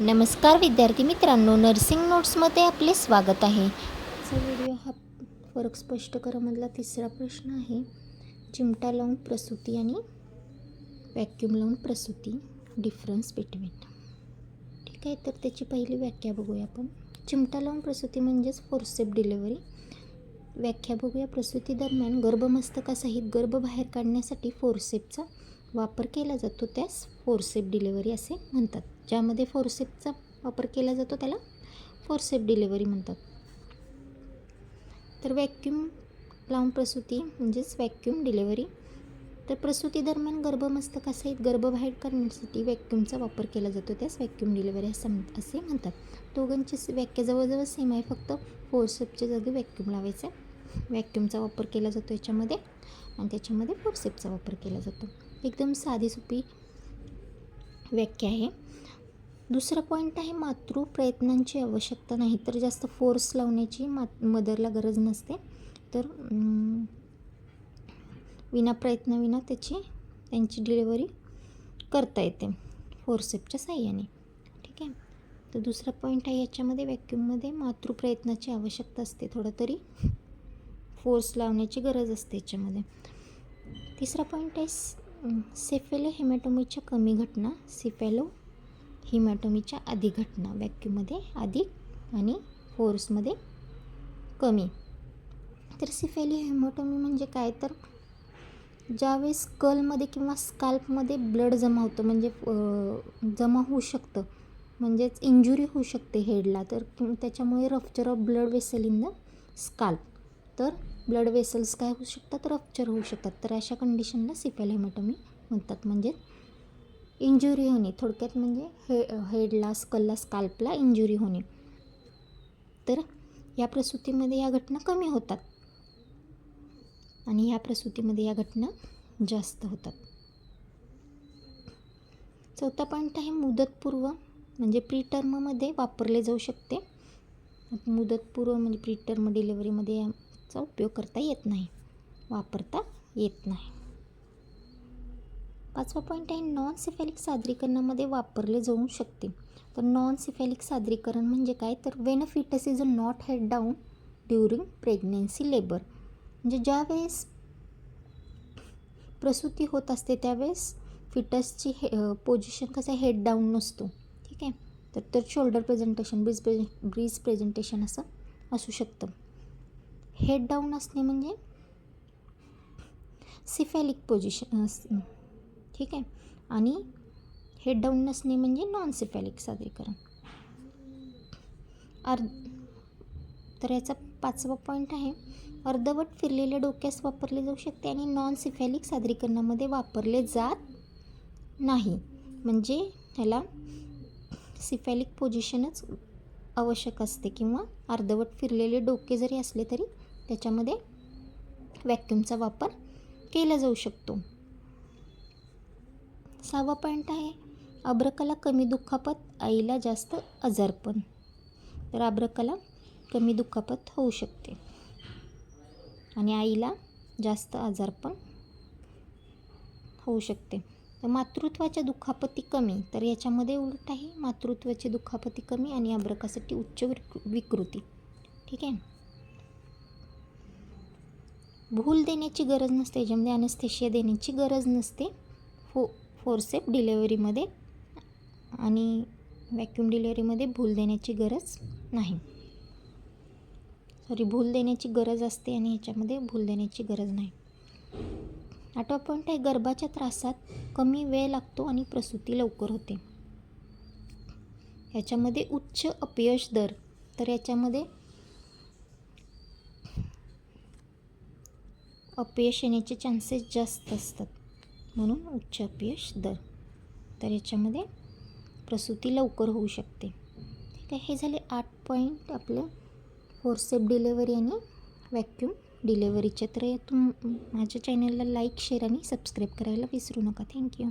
नमस्कार विद्यार्थी मित्रांनो नर्सिंग नोट्समध्ये आपले स्वागत आहे. आजचा व्हिडिओ हा फरक स्पष्ट करामधला तिसरा प्रश्न आहे चिमटा लावून प्रसूती आणि व्हॅक्यूम लावून प्रसूती डिफरन्स बिटवीन ठीक आहे तर त्याची पहिली व्याख्या बघूया आपण. चिमटा लावून प्रसूती म्हणजेच फोरसेप डिलिव्हरी व्याख्या बघूया प्रसूती दरम्यान गर्भमस्तकासहित गर्भ बाहेर काढण्यासाठी फोरसेपचा वापर केला जातो त्यास फोरसेप डिलिव्हरी असे म्हणतात. ज्यामध्ये फोरसेपचा वापर केला जातो त्याला फोरसेप डिलिव्हरी म्हणतात. तर वॅक्यूम लावून प्रसूती म्हणजेच व्हॅक्यूम डिलिव्हरी तर प्रसूती दरम्यान गर्भमस्तकासहित गर्भ बाहेर करण्यासाठी व्हॅक्यूमचा वापर केला जातो. त्यास वॅक्युम डिलिव्हरी असं असे म्हणतात. दोघांची व्याख्या जवळजवळ सेम आहे. फक्त फोरसेपच्या जागी व्हॅक्यूम लावायचं आहे. वॅक्युमचा वापर केला जातो याच्यामध्ये आणि त्याच्यामध्ये फोरसेपचा वापर केला जातो. एकदम साधी सोपी व्याख्या आहे. दुसरा पॉईंट आहे मातृ प्रयत्नांची आवश्यकता नाही तर जास्त फोर्स लावण्याची मा मदरला गरज नसते. तर विना प्रयत्नाविना त्याची त्यांची डिलेवरी करता येते फोरसेपच्या साह्याने. ठीक आहे? तर दुसरा पॉईंट आहे याच्यामध्ये व्हॅक्यूममध्ये मातृ प्रयत्नाची आवश्यकता असते थोडं तरी फोर्स लावण्याची गरज असते याच्यामध्ये. तिसरा पॉईंट आहे सेफेलो हिमॅटोमीच्या कमी घटना सिफेलो हिमॅटोमीच्या अधिक घटना व्हॅक्यूममध्ये अधिक आणि फोर्समध्ये कमी. तर सिफेलो हेमॅटोमी म्हणजे काय? तर ज्यावेळेस कलमध्ये किंवा स्काल्पमध्ये ब्लड जमा होतं म्हणजे जमा होऊ शकतं म्हणजेच इंजुरी होऊ शकते हेडला तर त्याच्यामुळे rupture of blood vessel in the scalp तर ब्लड वेसल्स काय होऊ शकतात रप्चर होऊ शकतात. तर अशा कंडिशनला सिफेल म्हणतात. म्हणजे इंजुरी होणे थोडक्यात म्हणजे हे हेडला स्कलला स्काल्पला इंजुरी होणे. तर या प्रसूतीमध्ये या घटना कमी होतात. आणि ह्या प्रसूतीमध्ये या घटना जास्त होतात. चौथा पॉईंट आहे मुदतपूर्व म्हणजे प्री टर्ममध्ये वापरले जाऊ शकते. मुदतपूर्व म्हणजे प्री टर्म डिलिव्हरीमध्ये चा उपयोग करता येत नाही. वापरता येत नाही. पाचवा पॉईंट आहे नॉन सिफॅलिक सादरीकरणामध्ये वापरले जाऊ शकते. तर नॉन सिफॅलिक सादरीकरण म्हणजे काय? तर when foetus is a not head down during pregnancy labour म्हणजे ज्यावेळेस प्रसूती होत असते त्यावेळेस फिटसची हे पोझिशन कसं हेड डाऊन नसतो. ठीक आहे? तर तर शोल्डर प्रेझेंटेशन ब्रीज प्रेझे ब्रीज प्रेझेंटेशन असं असू शकतं. हेड डाऊन असणे म्हणजे सिफॅलिक पोझिशन ठीक आहे? आणि हेड डाऊन नसणे म्हणजे नॉन सिफॅलिक सादरीकरण. अर्ध तर याचा पाचवा पॉईंट आहे. अर्धवट फिरलेल्या डोक्यास वापरले जाऊ शकते आणि नॉन सिफॅलिक सादरीकरणामध्ये वापरले जात नाही. म्हणजे ह्याला सिफॅलिक पोझिशनच आवश्यक असते किंवा अर्धवट फिरलेले डोके जरी असले तरी त्याच्यामध्ये व्हॅक्युमचा वापर केला जाऊ शकतो. सहावा पॉईंट आहे अब्रकाला कमी दुखापत आईला जास्त आजारपण. तर अब्रकाला कमी दुखापत होऊ शकते. आणि आईला जास्त आजारपण होऊ शकते. तर मातृत्वाच्या दुखापती कमी तर याच्यामध्ये उलट आहे मातृत्वाची दुखापती कमी आणि अब्रकासाठी उच्च विकृती. ठीक आहे? भूल देण्याची गरज नसते याच्यामध्ये अनस्थेशिया देण्याची गरज नसते. फो फोरसेप डिलेवरीमध्ये आणि व्हॅक्यूम डिलेवरीमध्ये भूल देण्याची गरज नाही. सॉरी भूल देण्याची गरज असते आणि ह्याच्यामध्ये भूल देण्याची गरज नाही. आठवा पॉईंट आहे गर्भाच्या त्रासात कमी वेळ लागतो आणि प्रसूती लवकर होते. ह्याच्यामध्ये उच्च अपयश दर तर याच्यामध्ये अपयश येण्याचे चान्सेस जास्त असतात. म्हणून उच्च अपयश दर. तर याच्यामध्ये प्रसूती लवकर होऊ शकते. ठीक आहे हे झाले आठ पॉईंट आपलं. फोरसेप डिलेवरी आणि व्हॅक्यूम डिलेवरीचे तर तुम माझ्या चॅनलला लाईक शेअर आणि सबस्क्राईब करायला विसरू नका. थँक्यू